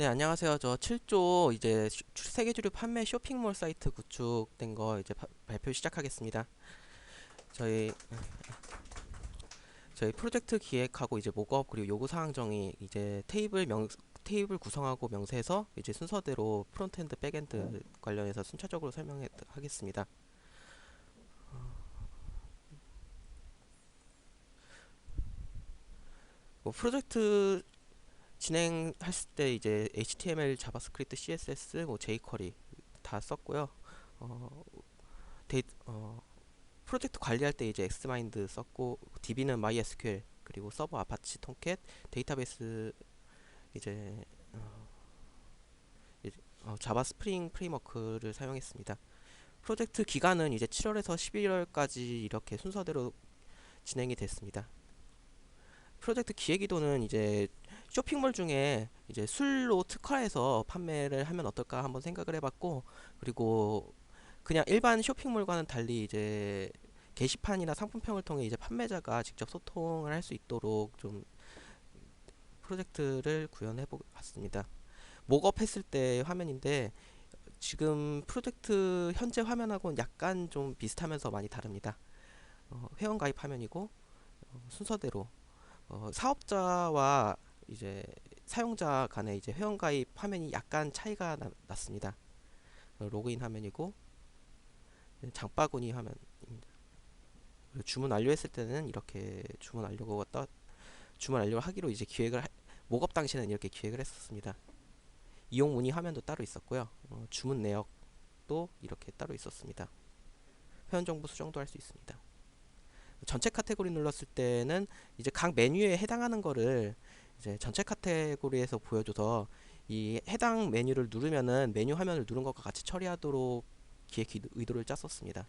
네, 안녕하세요. 저 7조 이제 슈- 세계 주류 판매 쇼핑몰 사이트 구축된 거 이제 바- 발표 시작하겠습니다. 저희 저희 프로젝트 기획하고 이제 목업 그리고 요구 사항 정의 이제 테이블 명 테이블 구성하고 명세서 이제 순서대로 프론트엔드 백엔드 관련해서 순차적으로 설명하겠습니다. 뭐 프로젝트 진행했을 때 이제 HTML, 자바스크립트, CSS, 뭐 jQuery 다 썼고요. 어, 데이, 어, 프로젝트 관리할 때 이제 엑스마인드 썼고 DB는 MySQL 그리고 서버 아파치 통캣 데이터베이스 이제 어, 이제, 어, 자바 스프링 프레임워크를 사용했습니다. 프로젝트 기간은 이제 7월에서 11월까지 이렇게 순서대로 진행이 됐습니다. 프로젝트 기획이도는 이제 쇼핑몰 중에 이제 술로 특화해서 판매를 하면 어떨까 한번 생각을 해봤고 그리고 그냥 일반 쇼핑몰과는 달리 이제 게시판이나 상품평을 통해 이제 판매자가 직접 소통을 할 수 있도록 좀 프로젝트를 구현해 보았습니다. 목업 했을 때 화면인데 지금 프로젝트 현재 화면하고는 약간 좀 비슷하면서 많이 다릅니다. 어, 회원 가입 화면이고 어, 순서대로 어, 사업자와 이제 사용자 간의 이제 회원 가입 화면이 약간 차이가 나, 났습니다. 어, 로그인 화면이고 네, 장바구니 화면입니다. 주문 완료했을 때는 이렇게 주문 완료가 떠 주문 완료를 하기로 이제 기획을 하, 목업 당시에는 이렇게 기획을 했었습니다. 이용 문의 화면도 따로 있었고요. 어, 주문 내역도 이렇게 따로 있었습니다. 회원 정보 수정도 할 수 있습니다. 전체 카테고리 눌렀을 때는 이제 각 메뉴에 해당하는 거를 이제 전체 카테고리에서 보여줘서 이 해당 메뉴를 누르면은 메뉴 화면을 누른 것과 같이 처리하도록 기획 기- 의도를 짰었습니다.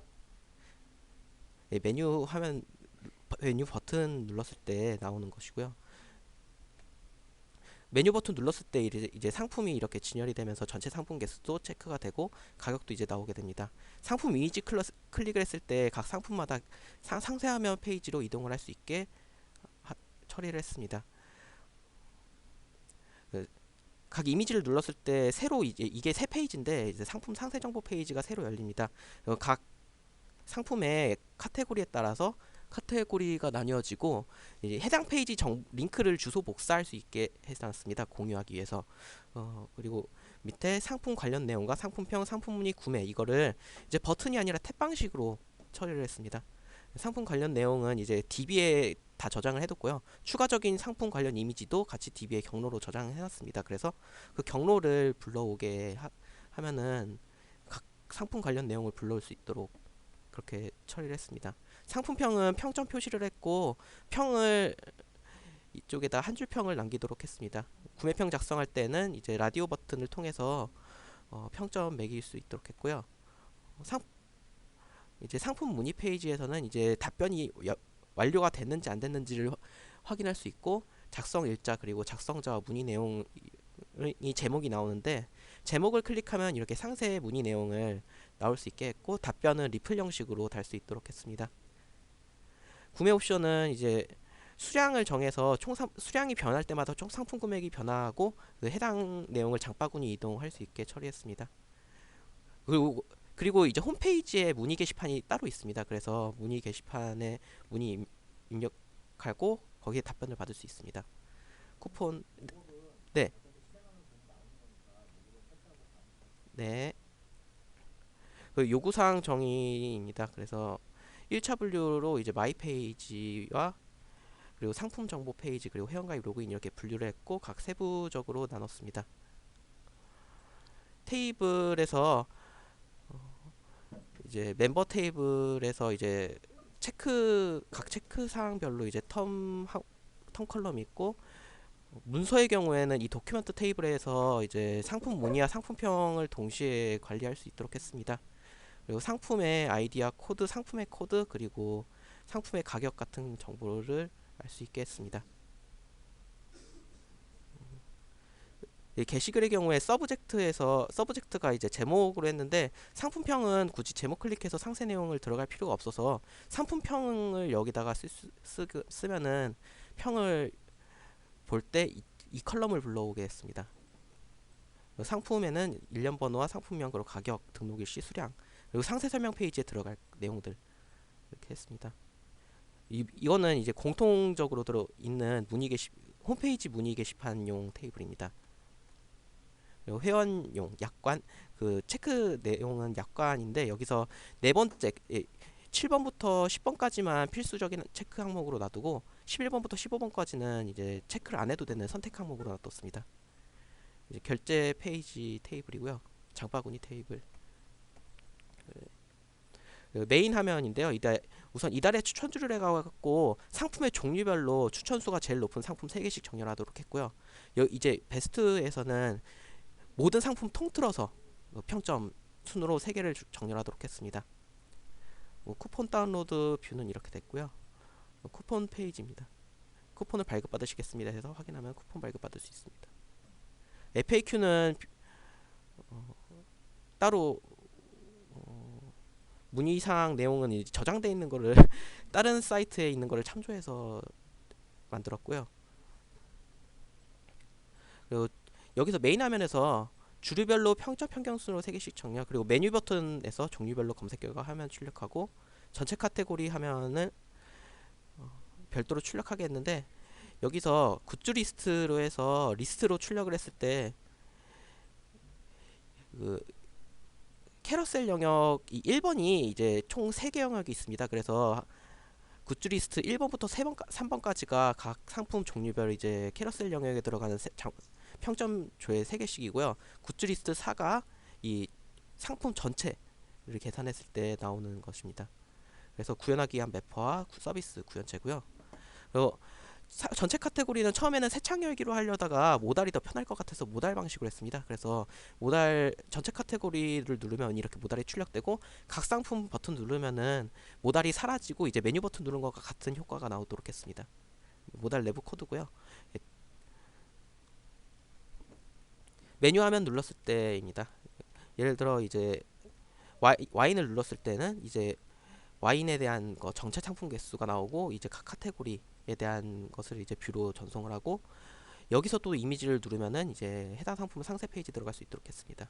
예, 메뉴 화면 메뉴 버튼 눌렀을 때 나오는 것이고요. 메뉴 버튼 눌렀을 때 이제, 이제 상품이 이렇게 진열이 되면서 전체 상품 개수도 체크가 되고 가격도 이제 나오게 됩니다. 상품 이미지 클러스, 클릭을 했을 때 각 상품마다 상, 상세화면 페이지로 이동을 할 수 있게 하- 처리를 했습니다. 그, 각 이미지를 눌렀을 때 새로 이제 이게 새 페이지인데 이제 상품 상세 정보 페이지가 새로 열립니다. 어, 각 상품의 카테고리에 따라서 카테고리가 나뉘어지고 해당 페이지 정, 링크를 주소 복사할 수 있게 해놨습니다. 공유하기 위해서. 어, 그리고 밑에 상품 관련 내용과 상품평, 상품 문의 구매 이거를 이제 버튼이 아니라 탭 방식으로 처리를 했습니다. 상품 관련 내용은 이제 DB에 다 저장을 해뒀고요. 추가적인 상품 관련 이미지도 같이 DB에 경로로 저장을 해놨습니다. 그래서 그 경로를 불러오게 하, 하면은 각 상품 관련 내용을 불러올 수 있도록 그렇게 처리를 했습니다. 상품평은 평점 표시를 했고 평을 이쪽에다 한 줄 평을 남기도록 했습니다. 구매평 작성할 때는 이제 라디오 버튼을 통해서 어, 평점 매길 수 있도록 했고요. 상 이제 상품 문의 페이지에서는 이제 답변이 여- 완료가 됐는지 안 됐는지를 화- 확인할 수 있고 작성 일자 그리고 작성자와 문의 내용이 제목이 나오는데 제목을 클릭하면 이렇게 상세 문의 내용을 나올 수 있게 했고 답변은 리플 형식으로 달 수 있도록 했습니다. 구매 옵션은 이제 수량을 정해서 총 상, 수량이 변할 때마다 총 상품 금액이 변화하고 그 해당 내용을 장바구니 이동할 수 있게 처리했습니다. 그리고 그리고 이제 홈페이지에 문의 게시판이 따로 있습니다. 그래서 문의 게시판에 문의 임- 입력하고 거기에 답변을 받을 수 있습니다. 쿠폰 네. 네. 그 요구사항 정의입니다. 그래서 1차 분류로 이제 마이 페이지와 그리고 상품 정보 페이지 그리고 회원가입 로그인 이렇게 분류를 했고 각 세부적으로 나눴습니다. 테이블에서 어, 이제 멤버 테이블에서 이제 체크 각 체크 사항별로 이제 텀 하- 텀 컬럼이 있고 문서의 경우에는 이 도큐멘트 테이블에서 이제 상품 문의와 상품평을 동시에 관리할 수 있도록 했습니다. 그리고 상품의 아이디와 코드, 상품의 코드 그리고 상품의 가격 같은 정보를 알 수 있게 했습니다. 게시글의 경우에 서브젝트에서 서브젝트가 이제 제목으로 했는데 상품평은 굳이 제목 클릭해서 상세 내용을 들어갈 필요가 없어서 상품평을 여기다가 쓰, 쓰, 쓰면은 평을 볼 때 이 컬럼을 불러오게 했습니다. 상품에는 일련 번호와 상품명 그리고 가격, 등록일시, 수량 그리고 상세 설명 페이지에 들어갈 내용들 이렇게 했습니다. 이, 이거는 이제 공통적으로 들어 있는 문의 게시 홈페이지 문의 게시판용 테이블입니다. 회원용 약관 그 체크 내용은 약관인데 여기서 네 번째 예, 7번부터 10번까지만 필수적인 체크 항목으로 놔두고 11번부터 15번까지는 이제 체크를 안 해도 되는 선택 항목으로 놔뒀습니다. 이제 결제 페이지 테이블이고요. 장바구니 테이블. 그 메인 화면인데요. 이달 우선 이달에 추천주를 해가지고 상품의 종류별로 추천수가 제일 높은 상품 3개씩 정렬하도록 했고요. 여, 이제 베스트에서는 모든 상품 통틀어서 어, 평점 순으로 3개를 정렬하도록 했습니다. 뭐 쿠폰 다운로드 뷰는 이렇게 됐고요. 어, 쿠폰 페이지입니다. 쿠폰을 발급받으시겠습니다 해서 확인하면 쿠폰 발급받을 수 있습니다. FAQ는 어, 따로 어, 문의사항 내용은 저장되어 있는 거를 다른 사이트에 있는 거를 참조해서 만들었고요. 그리고 여기서 메인 화면에서 주류별로 평점 평경순으로 3개씩 정렬 그리고 메뉴 버튼에서 종류별로 검색 결과 화면 출력하고 전체 카테고리 화면을 어, 별도로 출력하게 했는데 여기서 굿즈 리스트로 해서 리스트로 출력을 했을 때 그 캐러셀 영역 이 1번이 이제 총 3개 영역이 있습니다. 그래서 굿즈 리스트 1번부터 3번, 3번까지가 각 상품 종류별 이제 캐러셀 영역에 들어가는 세, 장, 평점 조회 3개씩이고요. 굿즈 리스트 4가 이 상품 전체를 계산했을 때 나오는 것입니다. 그래서 구현하기 위한 매퍼와 서비스 구현체고요. 그리고 사, 전체 카테고리는 처음에는 세창 열기로 하려다가 모달이 더 편할 것 같아서 모달 방식으로 했습니다. 그래서 모달 전체 카테고리를 누르면 이렇게 모달이 출력되고 각 상품 버튼 누르면은 모달이 사라지고 이제 메뉴 버튼 누른 것과 같은 효과가 나오도록 했습니다. 모달 내부 코드고요. 메뉴 화면 눌렀을 때입니다. 예를 들어 이제 와이, 와인 을 눌렀을 때는 이제 와인에 대한 거 정체 상품 개수가 나오고 이제 각 카테고리에 대한 것을 이제 뷰로 전송을 하고 여기서 또 이미지를 누르면은 이제 해당 상품 상세 페이지 들어갈 수 있도록 했습니다.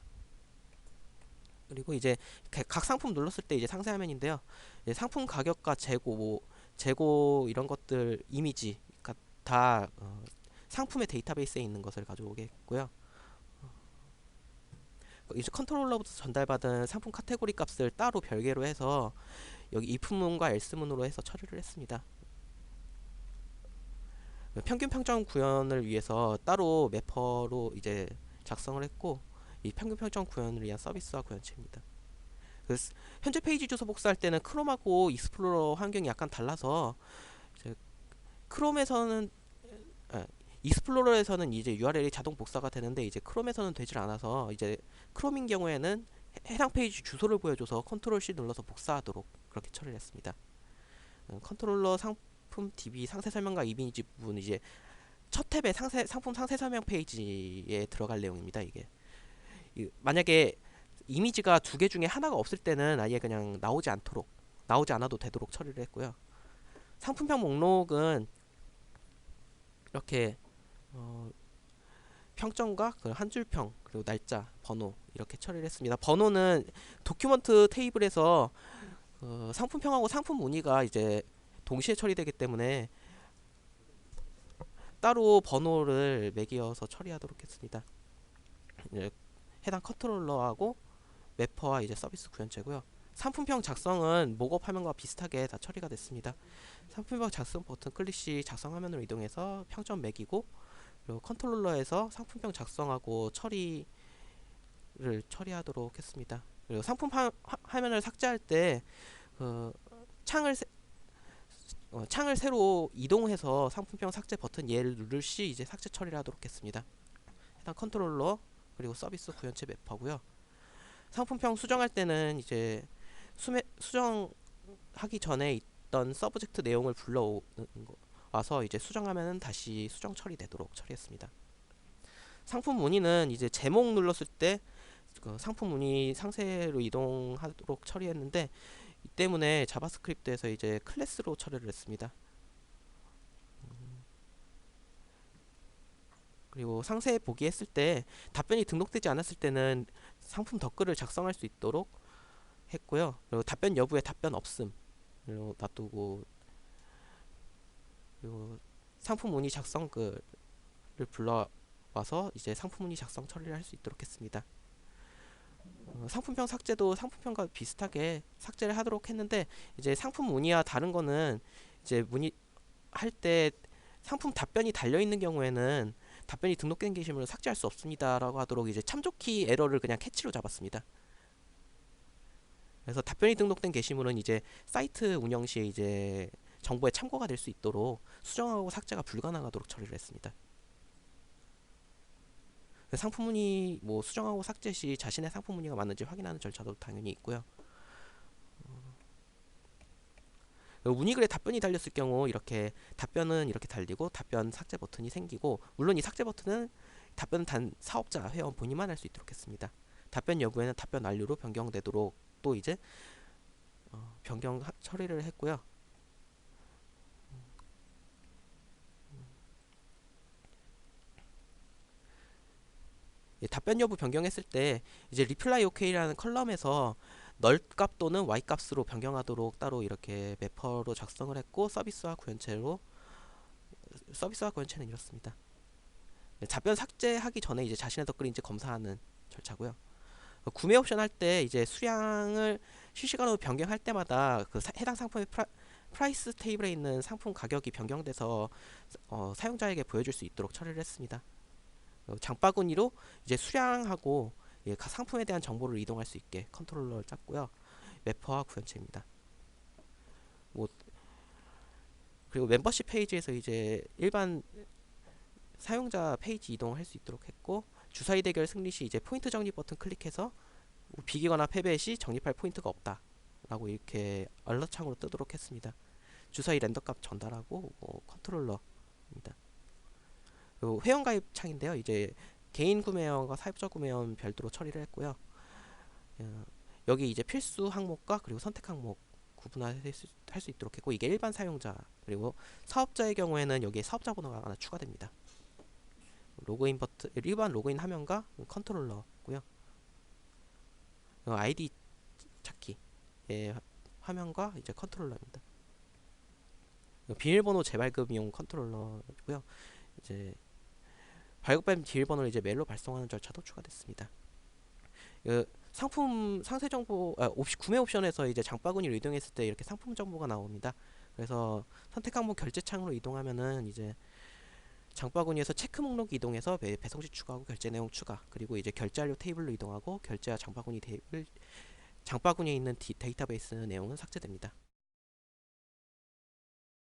그리고 이제 각 상품 눌렀을 때 이제 상세 화면인데요. 이제 상품 가격과 재고 뭐 재고 이런 것들 이미지 다 어, 상품의 데이터베이스에 있는 것을 가져오겠고요. 이제 컨트롤러부터 전달받은 상품 카테고리 값을 따로 별개로 해서 여기 if문과 else문으로 해서 처리를 했습니다. 평균 평점 구현을 위해서 따로 매퍼로 이제 작성을 했고 이 평균 평점 구현을 위한 서비스와 구현체입니다. 그 현재 페이지 주소 복사할 때는 크롬하고 익스플로러 환경이 약간 달라서 크롬에서는 아, 익스플로러에서는 이제 URL이 자동 복사가 되는데 이제 크롬에서는 되질 않아서 이제 크롬인 경우에는 해당 페이지 주소를 보여줘서 컨트롤 C 눌러서 복사하도록 그렇게 처리를 했습니다. 음, 컨트롤러 상품 DB 상세 설명과 이미지 부분 이제 첫 탭에 상세 상품 상세 설명 페이지에 들어갈 내용입니다. 이게 이, 만약에 이미지가 두 개 중에 하나가 없을 때는 아예 그냥 나오지 않도록 나오지 않아도 되도록 처리를 했고요. 상품명 목록은 이렇게 어, 평점과 그한 줄평 그리고 날짜 번호 이렇게 처리를 했습니다. 번호는 도큐먼트 테이블에서 어, 상품평하고 상품 문의가 이제 동시에 처리되기 때문에 따로 번호를 매기어서 처리하도록 했습니다. 해당 컨트롤러하고 매퍼와 이제 서비스 구현체고요. 상품평 작성은 목업 화면과 비슷하게 다 처리가 됐습니다. 상품평 작성 버튼 클릭 시 작성 화면으로 이동해서 평점 매기고 그리고 컨트롤러에서 상품평 작성하고 처리를 처리하도록 했습니다. 그리고 상품 화, 화면을 삭제할 때 그 창을 세, 어, 창을 새로 이동해서 상품평 삭제 버튼 얘를 누를 시 이제 삭제 처리를 하도록 했습니다. 해당 컨트롤러 그리고 서비스 구현체 맵하고요. 상품평 수정할 때는 이제 수매, 수정하기 전에 있던 서브젝트 내용을 불러오는 거, 와서 이제 수정하면은 다시 수정 처리되도록 처리했습니다. 상품 문의는 이제 제목 눌렀을 때 그 상품 문의 상세로 이동하도록 처리했는데 이 때문에 자바스크립트에서 이제 클래스로 처리를 했습니다. 그리고 상세 보기 했을 때 답변이 등록되지 않았을 때는 상품 덧글을 작성할 수 있도록 했고요. 그리고 답변 여부에 답변 없음 로 놔두고 그리고 상품 문의 작성 글을 불러와서 이제 상품 문의 작성 처리를 할 수 있도록 했습니다. 어, 상품평 삭제도 상품평과 비슷하게 삭제를 하도록 했는데 이제 상품 문의와 다른 거는 이제 문의 할 때 상품 답변이 달려 있는 경우에는 답변이 등록된 게시물을 삭제할 수 없습니다라고 하도록 이제 참조키 에러를 그냥 캐치로 잡았습니다. 그래서 답변이 등록된 게시물은 이제 사이트 운영 시에 이제 정보에 참고가 될 수 있도록 수정하고 삭제가 불가능하도록 처리를 했습니다. 상품 문의 뭐 수정하고 삭제 시 자신의 상품 문의가 맞는지 확인하는 절차도 당연히 있고요. 어, 문의글에 답변이 달렸을 경우 이렇게 답변은 이렇게 달리고 답변 삭제 버튼이 생기고 물론 이 삭제 버튼은 답변 단 사업자 회원 본인만 할 수 있도록 했습니다. 답변 여부에는 답변 완료로 변경되도록 또 이제 어, 변경 하- 처리를 했고요. 답변 여부 변경했을 때 이제 리플라이 오케이라는 컬럼에서 널 값 또는 y 값으로 변경하도록 따로 이렇게 매퍼로 작성을 했고 서비스와 구현체로 서비스와 구현체는 이렇습니다. 네, 답변 삭제하기 전에 이제 자신의 댓글인지 검사하는 절차고요. 어, 구매 옵션 할 때 이제 수량을 실시간으로 변경할 때마다 그 사- 해당 상품의 프라, 프라이스 테이블에 있는 상품 가격이 변경돼서 어, 사용자에게 보여줄 수 있도록 처리를 했습니다. 어, 장바구니로 이제 수량하고 예, 각 상품에 대한 정보를 이동할 수 있게 컨트롤러를 짰고요. 매퍼와 구현체입니다. 뭐 그리고 멤버십 페이지에서 이제 일반 사용자 페이지 이동할 수 있도록 했고 주사위 대결 승리 시 이제 포인트 적립 버튼 클릭해서 뭐 비기거나 패배 시 적립할 포인트가 없다 라고 이렇게 알럿 창으로 뜨도록 했습니다. 주사위 랜덤 값 전달하고 뭐 컨트롤러입니다. 그리고 회원 가입 창인데요. 이제 개인 구매원과 사업자 구매원 별도로 처리를 했고요. 어, 여기 이제 필수 항목과 그리고 선택 항목 구분할 수, 있도록 했고 이게 일반 사용자 그리고 사업자의 경우에는 여기에 사업자 번호가 하나 추가됩니다. 로그인 버튼 일반 로그인 화면과 컨트롤러고요. 어, 아이디 찾기의 화면과 이제 컨트롤러입니다. 어, 비밀번호 재발급용 컨트롤러고요. 이제 발급된 비밀번호를 이제 메일로 발송하는 절차도 추가됐습니다. 그 상품 상세 정보 아, 옵시, 구매 옵션에서 이제 장바구니로 이동했을 때 이렇게 상품 정보가 나옵니다. 그래서 선택 항목 결제 창으로 이동하면은 이제 장바구니에서 체크 목록 이동해서 배, 배송지 추가하고 결제 내용 추가 그리고 이제 결제 완료 테이블로 이동하고 결제와 장바구니 테이블 장바구니에 있는 디, 데이터베이스 내용은 삭제됩니다.